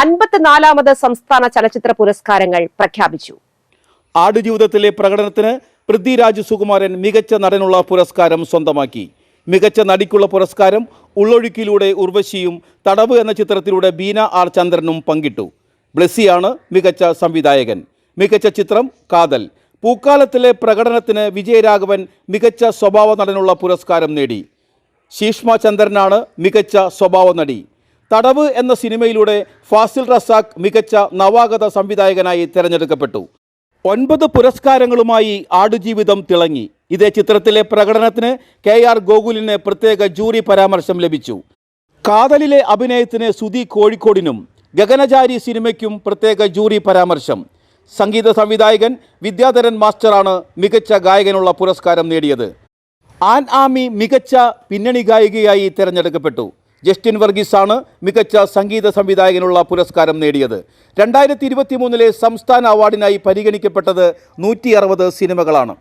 അൻപത്തിനാലാമത് സംസ്ഥാന ചലച്ചിത്ര പുരസ്കാരങ്ങൾ പ്രഖ്യാപിച്ചു. ആടുജീവിതത്തിലെ പ്രകടനത്തിന് പൃഥ്വിരാജ് സുകുമാരൻ മികച്ച നടനുള്ള പുരസ്കാരം സ്വന്തമാക്കി. മികച്ച നടിക്കുള്ള പുരസ്കാരം ഉള്ളൊഴുക്കിലൂടെ ഉർവശിയും തടവ് എന്ന ചിത്രത്തിലൂടെ ബീന ആർ ചന്ദ്രനും പങ്കിട്ടു. ബ്ലെസ്സിയാണ് മികച്ച സംവിധായകൻ. മികച്ച ചിത്രം കാതൽ. പൂക്കാലത്തിലെ പ്രകടനത്തിന് വിജയരാഘവൻ മികച്ച സ്വഭാവ നടനുള്ള പുരസ്കാരം നേടി. ശീഷ്മ ചന്ദ്രനാണ് മികച്ച സ്വഭാവ നടി. തടവ് എന്ന സിനിമയിലൂടെ ഫാസിൽ റസാഖ് മികച്ച നവാഗത സംവിധായകനായി തിരഞ്ഞെടുക്കപ്പെട്ടു. ഒൻപത് പുരസ്കാരങ്ങളുമായി ആടുജീവിതം തിളങ്ങി. ഇതേ ചിത്രത്തിലെ പ്രകടനത്തിന് കെ ആർ ഗോകുലിന് പ്രത്യേക ജൂറി പരാമർശം ലഭിച്ചു. കാതലിലെ അഭിനയത്തിന് സുധി കോഴിക്കോടിനും ഗഗനചാരി സിനിമയ്ക്കും പ്രത്യേക ജൂറി പരാമർശം. സംഗീത സംവിധായകൻ വിദ്യാധരൻ മാസ്റ്ററാണ് മികച്ച ഗായകനുള്ള പുരസ്കാരം നേടിയത്. ആൻ ആമി മികച്ച പിന്നണി ഗായികയായി തിരഞ്ഞെടുക്കപ്പെട്ടു. ജസ്റ്റിൻ വർഗീസാണ് മികച്ച സംഗീത സംവിധായകനുള്ള പുരസ്കാരം നേടിയത്. രണ്ടായിരത്തി ഇരുപത്തി മൂന്നിലെ സംസ്ഥാന അവാർഡിനായി പരിഗണിക്കപ്പെട്ടത് നൂറ്റി സിനിമകളാണ്.